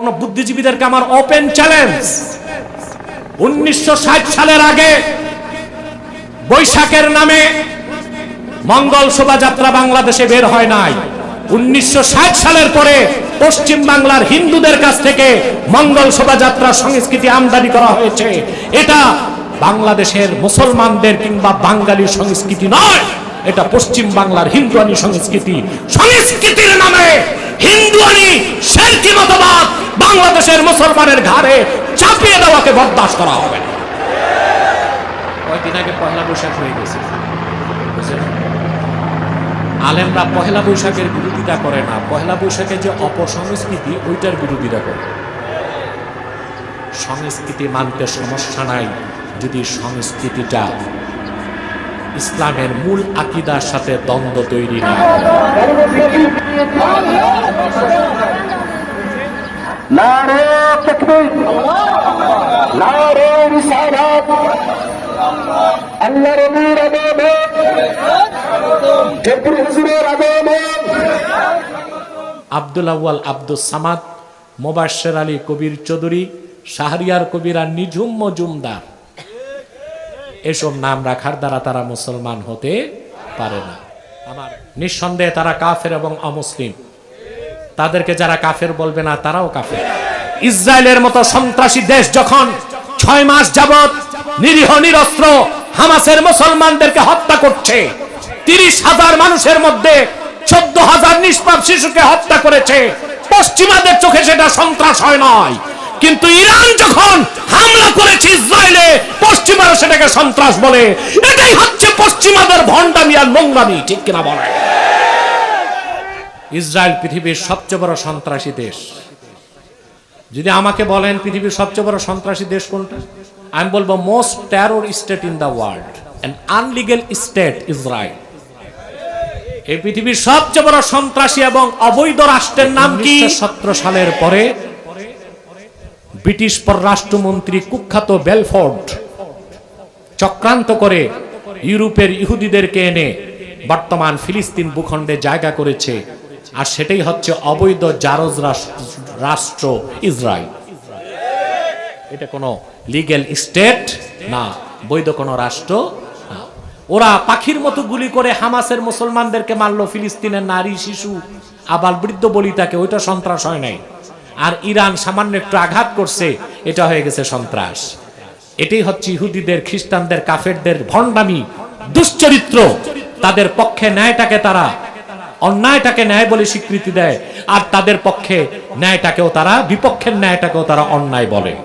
কোন বুদ্ধিজীবীদেরকে আমার open challenge উনিশশো সালের আগে বৈশাখের নামে মঙ্গল শোভাযাত্রা বাংলাদেশে বের হয় নাই। উনিশশো সালের পরে পশ্চিম বাংলার হিন্দুদের কাছ থেকে মঙ্গল শোভাযাত্রা সংস্কৃতি আমদানি করা হয়েছে। এটা বাংলাদেশের মুসলমানদের কিংবা বাঙালি সংস্কৃতি নয়, এটা পশ্চিম বাংলার হিন্দুয়ানি সংস্কৃতি। সংস্কৃতির নামে হিন্দুয়ানি বাংলাদেশের মুসলমানের ঘাড়ে চাপিয়ে দেওয়াকে বরদাস্ত করা হবে কয়েকদিন আগে পয়লা বৈশাখ হয়ে গেছে। আলেমরা পহেলা বৈশাখের বিরোধিতা করে না। পহেলা বৈশাখের যে অপসংস্কৃতি, ওইটার বিরোধিতা করে। সংস্কৃতি মানতে সমস্যা নাই যদি সংস্কৃতিটা ইসলামের মূল আকিদার সাথে দ্বন্দ্ব তৈরি না হয়। নারে তকবীর আব্দুল আউয়াল আব্দুল সামাদ মোবাশ্বের আলী কবির চৌধুরী, শাহরিয়ার কবির নিঝুম মজুমদার এসব নাম রাখার দ্বারা তারা মুসলমান হতে পারে না। আমার নিঃসন্দেহে তারা কাফের এবং অমুসলিম। তাদেরকে যারা কাফের বলবে না, তারাও কাফের। ইসরায়েলের মতো সন্ত্রাসী দেশ যখন ছয় মাস যাবত নিরীহ নিরস্ত্র হামাসের মুসলমানদেরকে হত্যা করছে। তিরিশ হাজার মানুষের মধ্যে চোদ্দ হাজার নিষ্পাপ শিশুকে হত্যা করেছে। পশ্চিমাদের চোখে সেটা সন্ত্রাস হয় নয় কিন্তু ইরান যখন হামলা করেছে ইসরায়েলে, পশ্চিমারা সেটাকে সন্ত্রাস বলে। এটাই হচ্ছে পশ্চিমাদের ভণ্ডামি আর নোংরামি, ঠিক কিনা বলে ইসরায়েল পৃথিবীর সবচেয়ে বড় সন্ত্রাসী দেশ। যদি আমাকে বলেন পৃথিবীর সবচেয়ে বড় সন্ত্রাসী দেশ কোনটা? আমি বলব most terror state in the world and illegal state Israel এই পৃথিবীর সবচেয়ে বড় সন্ত্রাসী এবং অবৈধ রাষ্ট্রের নাম কি? সতেরো সালের পরে ব্রিটিশ পররাষ্ট্রমন্ত্রী কুখ্যাত বেলফোর্ড চক্রান্ত করে ইউরোপের ইহুদিদেরকে এনে বর্তমান ফিলিস্তিন ভূখণ্ডে জায়গা করেছে। আর সেটাই হচ্ছে অবৈধ জারজ রাষ্ট্র- রাষ্ট্র ইসরায়েল এটা কোনো লিগেল স্টেট না, বৈধ কোনো রাষ্ট্র ওরা পাখির মতো গুলি করে হামাসের মুসলমানদেরকে মারলো, ফিলিস্তিনের নারী, শিশু আবার বৃদ্ধ বলিতাকে ওইটা সন্ত্রাস হয় নাই। আর ইরান সামান্য একটু আঘাত করছে, এটা হয়ে গেছে সন্ত্রাস। এটাই হচ্ছে ইহুদিদের, খ্রিস্টানদের, কাফেরদের ভণ্ডামি, দুশ্চরিত্র। তাদের পক্ষে ন্যায়টাকে তারা অন্যায়টাকে ন্যায় বলে স্বীকৃতি দেয়। আর তাদের পক্ষে ন্যায়টাকেও তারা, বিপক্ষের ন্যায়টাকেও তারা অন্যায় বলে।